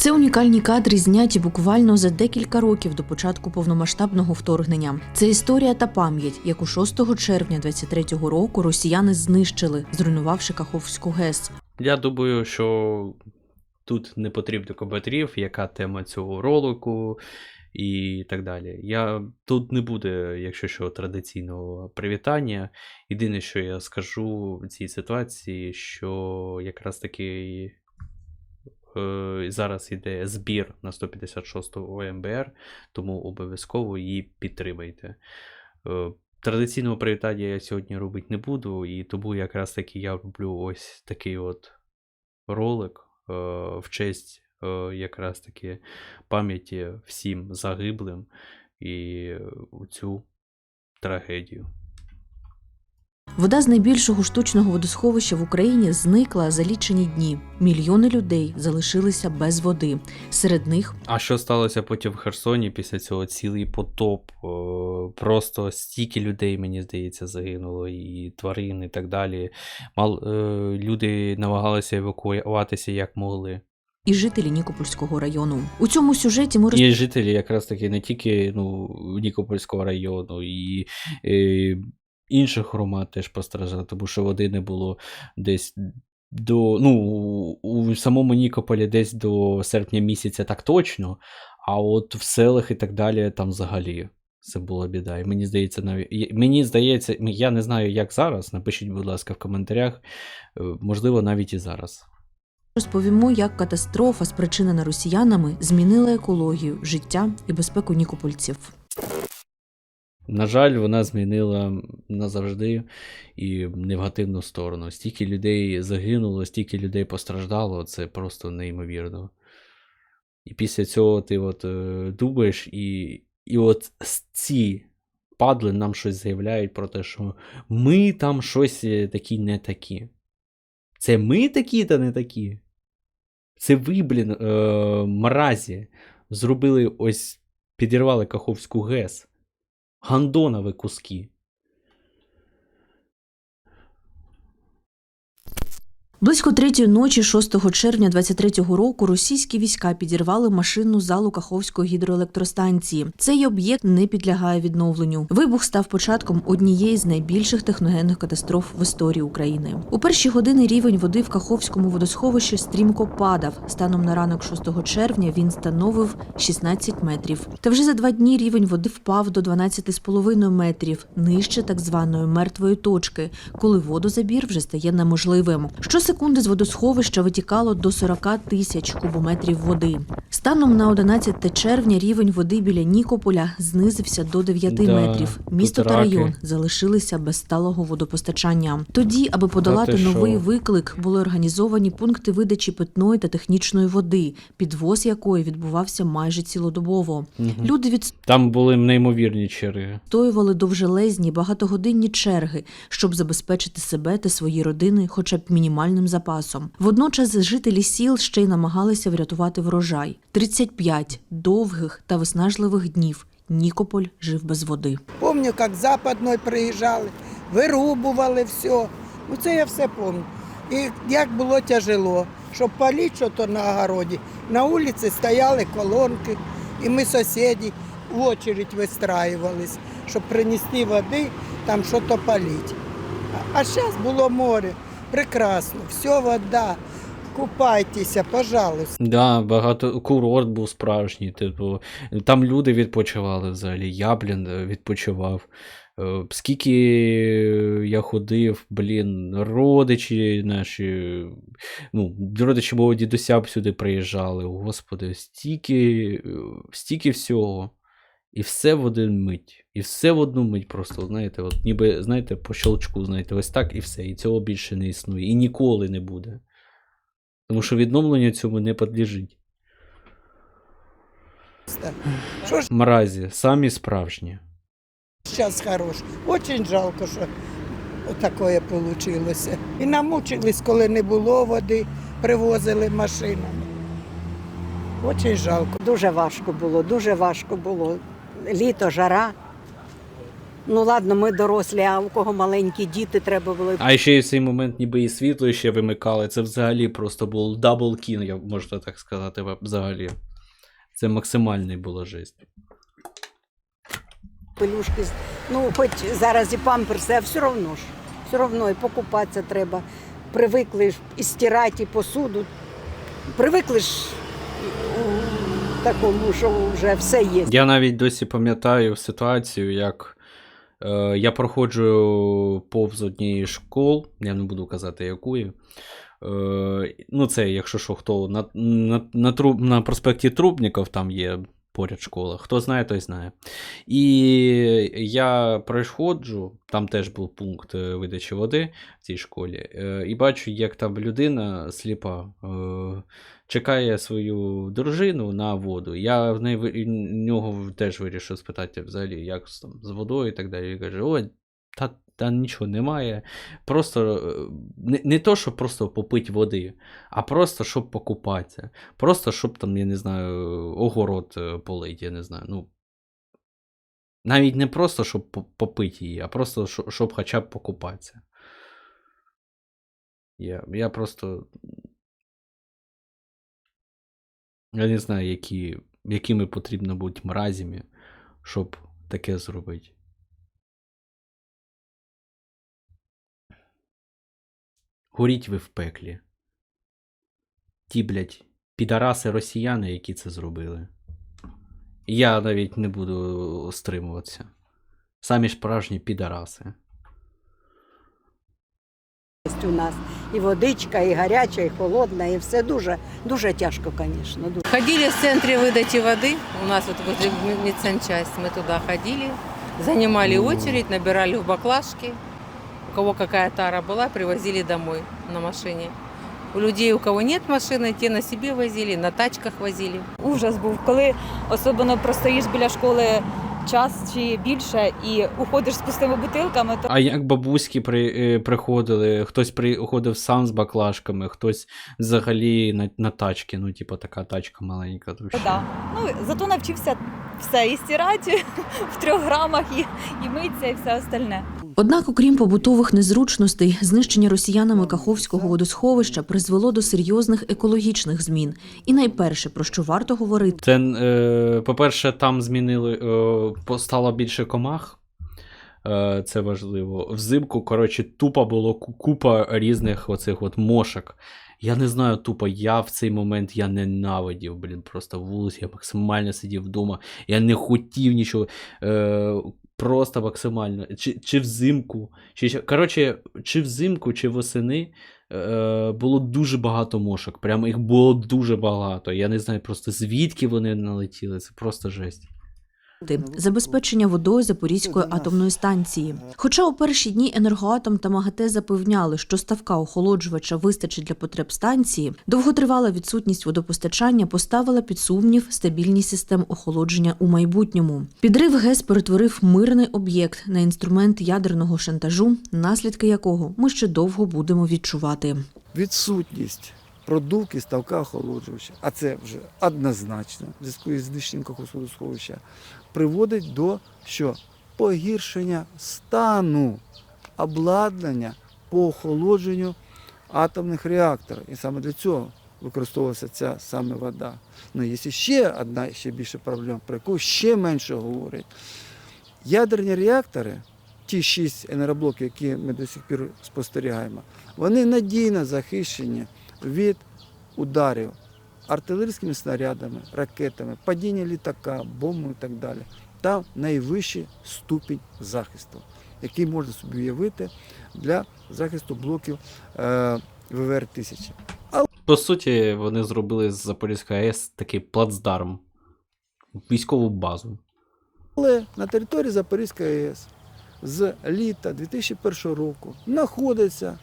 Це унікальні кадри, зняті буквально за декілька років до початку повномасштабного вторгнення. Це історія та пам'ять, яку 6 червня 23-го року росіяни знищили, зруйнувавши Каховську ГЕС. Я думаю, що тут не потрібно коментарів, яка тема цього ролику і так далі. Я тут не буде, якщо що, традиційного привітання. Єдине, що я скажу в цій ситуації, що якраз таки зараз йде збір на 156-го ОМБР, тому обов'язково її підтримайте. Е, Традиційного привітання я сьогодні робити не буду, і тому якраз таки я роблю ось такий от ролик е, в честь е, якраз таки пам'яті всім загиблим і е, цю трагедію. Вода з найбільшого штучного водосховища в Україні зникла за лічені дні. Мільйони людей залишилися без води. Серед них А що сталося потім в Херсоні після цього цілий потоп? Е, Просто стільки людей, мені здається, загинуло, і тварин, і так далі. Мал, е, люди намагалися евакуюватися як могли. і жителі Нікопольського району. У цьому сюжеті ми І жителі якраз таки не тільки ну, Нікопольського району, і, і інших громад теж постраждали, тому що води не було десь до. Ну, у самому Нікополі десь до серпня місяця так точно, а от в селах і так далі там взагалі. Це була біда. І мені здається, навіть мені здається, я не знаю, як зараз. Напишіть, будь ласка, в коментарях. Е, Можливо, навіть і зараз. розповімо, як катастрофа, спричинена росіянами, змінила екологію, життя і безпеку нікопольців. На жаль, вона змінила назавжди і негативну сторону. Стільки людей загинуло, стільки людей постраждало, це просто неймовірно. І після цього ти от е, думаєш, і, і от ці падли нам щось заявляють про те, що ми там щось е, такі не такі. Це ми такі та не такі. Це ви, блін, е, мразі, зробили ось, підірвали Каховську ГЕС. Гандонові куски. Близько третьої ночі, 6 червня 23-го року, російські війська підірвали машинну залу Каховської гідроелектростанції. Цей об'єкт не підлягає відновленню. Вибух став початком однієї з найбільших техногенних катастроф в історії України. У перші години рівень води в Каховському водосховищі стрімко падав. Станом на ранок 6 червня він становив 16 метрів. Та вже за два дні рівень води впав до 12,5 метрів, нижче так званої мертвої точки, коли водозабір вже стає неможливим. Щосекунди з водосховища витікало до 40 тисяч кубометрів води. Станом на 11 червня рівень води біля Нікополя знизився до 9 Да, метрів. Місто та раки. район залишилися без сталого водопостачання. Тоді, аби подолати ти що? новий виклик, були організовані пункти видачі питної та технічної води, підвоз якої відбувався майже цілодобово. Мгм. Люди Там були неймовірні черги. відстоювали довжелезні багатогодинні черги, щоб забезпечити себе та свої родини хоча б мінімальним запасом. Водночас жителі сіл ще й намагалися врятувати врожай. 35 довгих та виснажливих днів Нікополь жив без води. Помню, як з западної приїжджали, вирубували все. Ну це я все пам'ятаю. І як було тяжело, щоб палити щось на огороді. На вулиці стояли колонки, і ми сусіди в очередь вистраювались, щоб принести води, там щось палити. А зараз було море, прекрасно, все вода. Купайтеся, пожалуйста. Да, багато курорт був справжній. Типу, там люди відпочивали взагалі. Я, блін, відпочивав. Е, Скільки я ходив, блін, родичі наші, ну, родичі мого дідуся сюди приїжджали. Господи, стільки, е, стільки всього. І все в один мить. І все в одну мить просто, знаєте, от ніби, знаєте, по щелчку, знаєте, ось так і все. І цього більше не існує. І ніколи не буде. Тому що відновлення цьому не підлежить. Що ж Мразі, самі справжні. зараз хорош? Очень жалко, що таке вийшло. І намучились, коли не було води, привозили машинами. Очень жалко. Дуже важко було, дуже важко було. Літо, жара. Ну ладно, ми дорослі, а у кого маленькі діти треба було. А ще й в цей момент ніби і світло ще вимикали. Це взагалі просто був дабл кін, я можна так сказати, взагалі. Це максимальний було жесть. пелюшки. Ну, хоч зараз і памперси, а все одно ж. Все одно і покупатися треба. Привикли ж і стирати, і посуду. Привикли ж у такому, що вже все є. Я навіть досі пам'ятаю ситуацію, як е, я проходжу повз однієї школ, я не буду казати якої. Е, ну, це, якщо що, хто на, на, на, на проспекті Трубніков там є поряд школа. Хто знає, той знає. І я проходжу, там теж був пункт е, видачі води в цій школі, е, і бачу, як там людина сліпа. Е, чекає свою дружину на воду. Я в нього теж вирішив спитати взагалі, як там з водою і так далі. Він каже: ой, та, та нічого немає. Просто е, не, не то, щоб просто попити води, а просто щоб покупатися. Просто щоб там, я не знаю, огород е, полить, я не знаю. Ну, навіть не просто, щоб попити її, а просто щоб хоча б покупатися. Я, я просто я не знаю, які, якими потрібно бути мразями, щоб таке зробити. Горіть ви в пеклі. Ті, блядь, підараси росіяни, які це зробили. Я навіть не буду стримуватися. Самі ж справжні підараси. у нас. І водичка, і гаряча, і холодна, і все дуже, дуже тяжко, звісно. Дуже. Ходили в центре выдачи воды. У нас вот возле медсанчасть. Мы туда ходили, занимали очередь, набирали в баклажки. У кого какая тара была, привозили домой на машине. У людей, у кого нет машины, те на себе возили, на тачках возили. ужас був, коли особливо простоїш біля школи час чи більше і уходиш з пустими бутилками, то А як бабуськи при, е, приходили, хтось приходив сам з баклажками, хтось взагалі на, на тачки, ну, типу, така тачка маленька. то да. ну зато навчився все і стирати в трьох грамах, і, і митися, і все остальне. Однак, окрім побутових незручностей, знищення росіянами Каховського водосховища призвело до серйозних екологічних змін. І найперше, про що варто говорити, Це, е, по-перше, там змінили, е, по- стало більше комах. Е, це важливо. Взимку, коротше, тупо було купа різних оцих от мошок. Я не знаю, тупо, я в цей момент я ненавидів, блін, просто вулиці, я максимально сидів вдома. Я не хотів нічого. Просто максимально. Чи, чи взимку, чи коротше, чи взимку, чи восени е, було дуже багато мошок. Прямо їх було дуже багато. Я не знаю просто звідки вони налетіли. Це просто жесть. Забезпечення водою Запорізької атомної станції. Хоча у перші дні енергоатом та МАГАТЕ запевняли, що ставка охолоджувача вистачить для потреб станції, довготривала відсутність водопостачання поставила під сумнів стабільність систем охолодження у майбутньому. Підрив ГЕС перетворив мирний об'єкт на інструмент ядерного шантажу, наслідки якого ми ще довго будемо відчувати. відсутність продувки ставка охолоджувача, а це вже однозначно в зв'язку із знищенням Каховського сховища, приводить до що? погіршення стану обладнання по охолодженню атомних реакторів. І саме для цього використовувалася ця саме вода. Ну, є ще одна ще більше проблема, про яку ще менше говорять. Ядерні реактори, ті шість енергоблоків, які ми до сих пір спостерігаємо, вони надійно захищені від ударів артилерійськими снарядами, ракетами, падіння літака, бомбами і так далі. Там найвищий ступінь захисту, який можна собі уявити для захисту блоків е, ВВР-1000. По суті, вони зробили з Запорізької АЕС такий плацдарм, військову базу. Але на території Запорізької АЕС з літа 2001 року знаходиться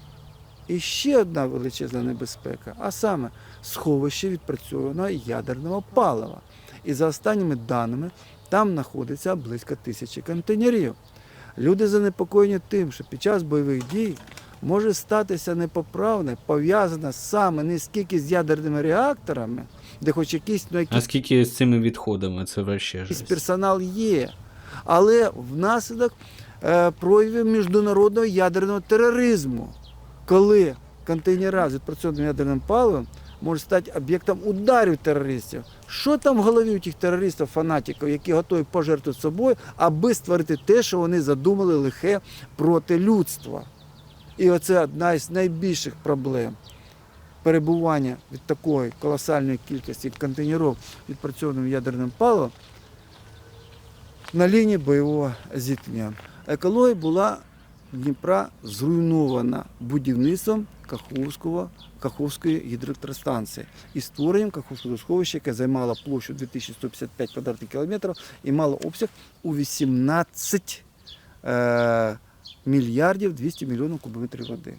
іще одна величезна небезпека, а саме сховище відпрацьованого ядерного палива. І за останніми даними там знаходиться близько тисячі контейнерів. Люди занепокоєні тим, що під час бойових дій може статися непоправне, пов'язане саме не скільки з ядерними реакторами, де хоч якісь ну, А скільки з цими відходами, це вообще Якийсь жесть. персонал є. Але внаслідок е, проявів міжнародного ядерного тероризму, коли контейнера з відпрацьованим ядерним паливом можуть стати об'єктом ударів терористів. Що там в голові у тих терористів, фанатиків, які готові пожертвувати собою, аби створити те, що вони задумали лихе проти людства? І оце одна із найбільших проблем перебування від такої колосальної кількості контейнерів відпрацьованим ядерним паливом на лінії бойового зіткнення. Екологія була Дніпра зруйнована будівництвом Каховського, Каховської гідроелектростанції і створенням Каховського сховища, яке займало площу 2155 квадратних кілометрів і мало обсяг у 18 е, мільярдів 200 мільйонів кубометрів води.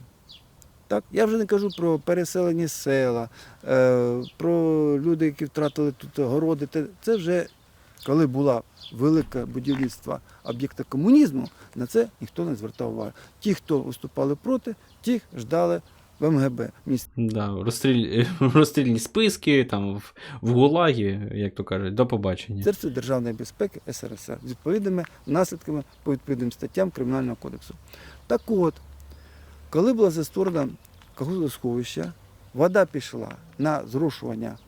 Так? Я вже не кажу про переселені села, е, про люди, які втратили тут городи. Це вже коли було велике будівництво об'єкта комунізму, на це ніхто не звертав уваги. Ті, хто виступали проти, ті ждали в МГБ. Да, розстріль... розстрільні списки, там в, в ГУЛАГі, як то кажуть, до побачення. Міністерства державної безпеки СРСР з відповідними наслідками по відповідним статтям Кримінального кодексу. Так от, коли було застворено сховище, вода пішла на зрушування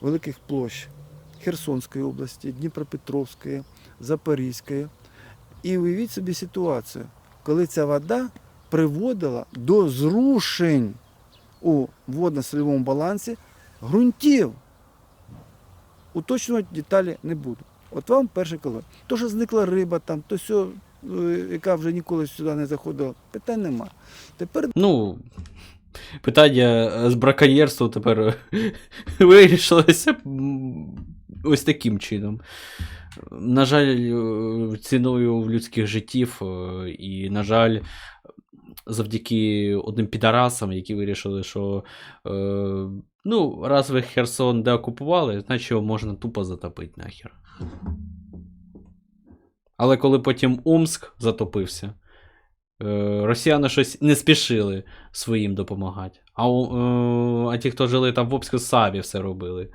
великих площ Херсонської області, Дніпропетровської, Запорізької. І уявіть собі ситуацію, коли ця вода приводила до зрушень у водно-сольовому балансі ґрунтів. Уточнювати деталі не буду. От вам перше коло. То, що зникла риба, там, то сьо, е, яка вже ніколи сюди не заходила, питань нема. Тепер Ну, питання з браконьєрством тепер вирішилося ось таким чином. На жаль, е, ціною людських життів, е, і, на жаль, завдяки одним підарасам, які вирішили, що е, ну, раз ви Херсон деокупували, значить його можна тупо затопити нахер. Але коли потім Омск затопився, е, росіяни щось не спішили своїм допомагати. А, е, а ті, хто жили там в Омску, самі все робили.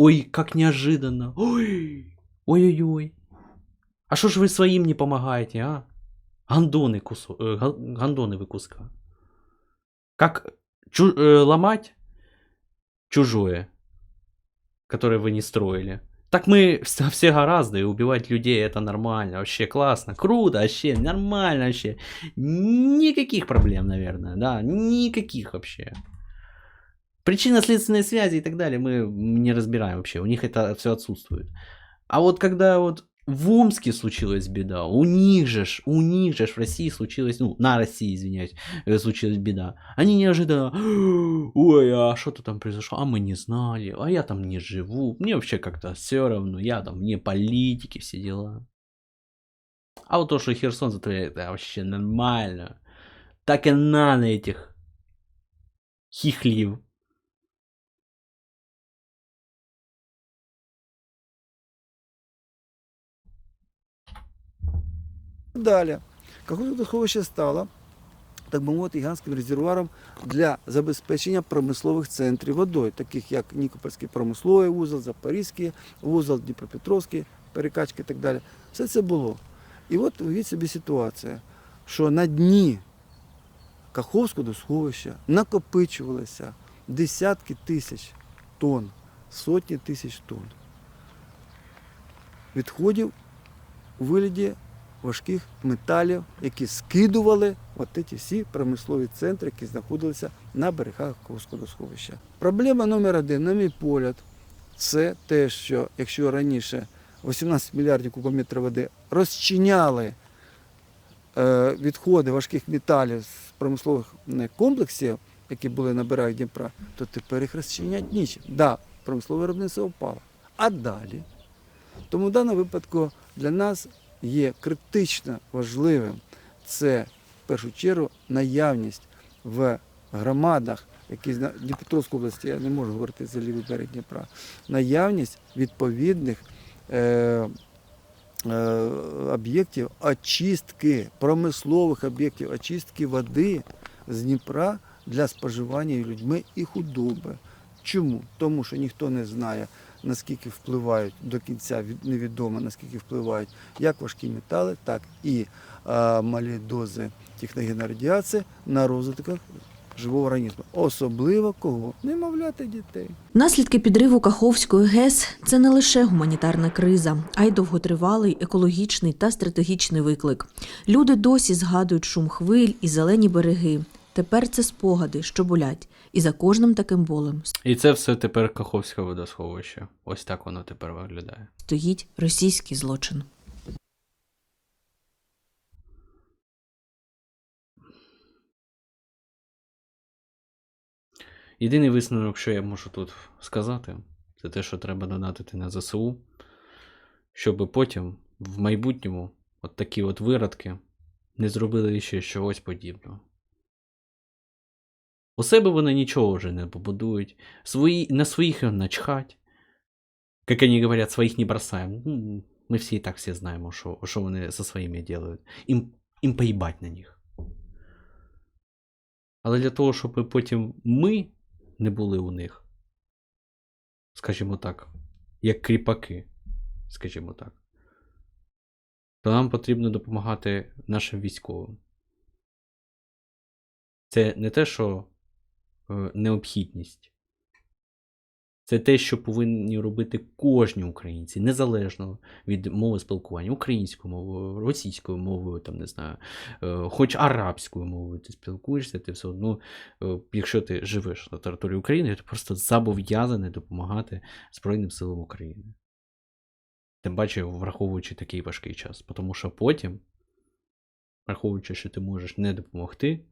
Ой, як неожиданно. Ой, ой-ой-ой. А що ж ви своїм не допомагаєте, а? Гандони, кусо, е, га- гандони ви куска. Как чу, э, ломать чужое, которое вы не строили. Так мы все, все гораздо, и убивать людей это нормально, вообще классно, круто, вообще нормально, вообще. Никаких проблем, наверное, да, никаких вообще. Причинно-следственные связи и так далее мы не разбираем вообще, у них это все отсутствует. А вот когда вот в Омске случилась беда, у них же у них же в России случилась, ну, на России, извиняюсь, э, случилась беда. Они неожиданно, ой, а что-то там произошло, а мы не знали, а я там не живу, мне вообще как-то все равно, я там не политики, все дела. А вот то, что Херсон затворяет, это вообще нормально. Так и надо этих хихлив. Далі. Каховське сховище стало, так би мовити, гігантським резервуаром для забезпечення промислових центрів водою, таких як Нікопольський промисловий вузол, Запорізький вузол, Дніпропетровський, перекачки і так далі. Все це було. І от уявіть собі ситуація, що на дні Каховського сховища накопичувалися десятки тисяч тонн, сотні тисяч тонн відходів у вигляді важких металів, які скидували от ці всі промислові центри, які знаходилися на берегах Каховського сховища. Проблема номер один, на мій погляд, це те, що якщо раніше 18 мільярдів кубометрів води розчиняли е, відходи важких металів з промислових комплексів, які були на берегах Дніпра, то тепер їх розчиняти нічим. Да, промислове виробництво впало. А далі? Тому в даному випадку для нас є критично важливим це в першу чергу наявність в громадах, які зна- Дніпропетровської області, я не можу говорити за лівий берег Дніпра, наявність відповідних е, е, об'єктів очистки, промислових об'єктів очистки води з Дніпра для споживання людьми і худоби. Чому? Тому що ніхто не знає, наскільки впливають до кінця невідомо, наскільки впливають як важкі метали, так і а, малі дози техногенної радіації на розвиток живого організму. Особливо кого? Немовляти дітей. Наслідки підриву Каховської ГЕС це не лише гуманітарна криза, а й довготривалий екологічний та стратегічний виклик. Люди досі згадують шум хвиль і зелені береги. Тепер це спогади, що болять, і за кожним таким болем І це все тепер Каховське водосховище. Ось так воно тепер виглядає. стоїть російський злочин. Єдиний висновок, що я можу тут сказати, це те, що треба донатити на ЗСУ, щоб потім в майбутньому от такі от виродки не зробили ще чогось подібного. У себе вони нічого вже не побудують, свої, на своїх начхать. Как они говорят, своїх не бросаем. Ну, Ми всі і так всі знаємо, що, що вони зі своїми делають. Їм, їм поїбать на них. Але для того, щоб потім ми не були у них, скажімо так, як кріпаки, скажімо так, то нам потрібно допомагати нашим військовим. Це не те, що необхідність. Це те, що повинні робити кожні українці, незалежно від мови спілкування, українською мовою, російською мовою, там не знаю, е, хоч арабською мовою ти спілкуєшся, ти все одно, е, якщо ти живеш на території України, ти просто зобов'язаний допомагати Збройним силам України. Тим паче, враховуючи такий важкий час. Тому що потім, враховуючи, що ти можеш не допомогти,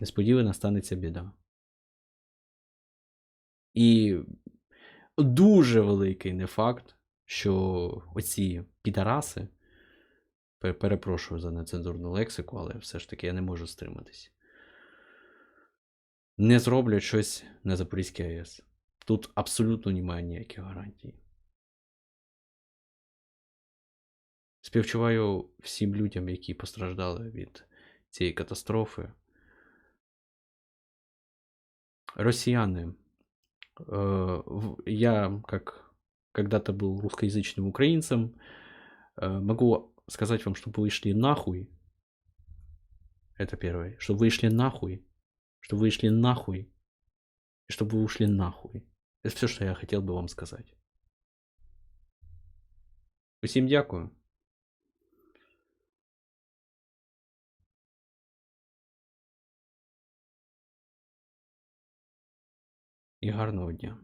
несподівано станеться біда. І дуже великий не факт, що оці підараси, перепрошую за нецензурну лексику, але все ж таки я не можу стриматись. Не зроблять щось на Запорізькій АЕС. Тут абсолютно немає ніяких гарантій. Співчуваю всім людям, які постраждали від цієї катастрофи. Росіяни. Э, я, как когда-то был русскоязычным украинцем, э, могу сказать вам, чтобы вы шли нахуй. Это первое. Чтобы вы шли нахуй. Чтобы вы шли нахуй. И чтобы вы ушли нахуй. Это все, что я хотел бы вам сказать. Усім дякую. І гарного дня.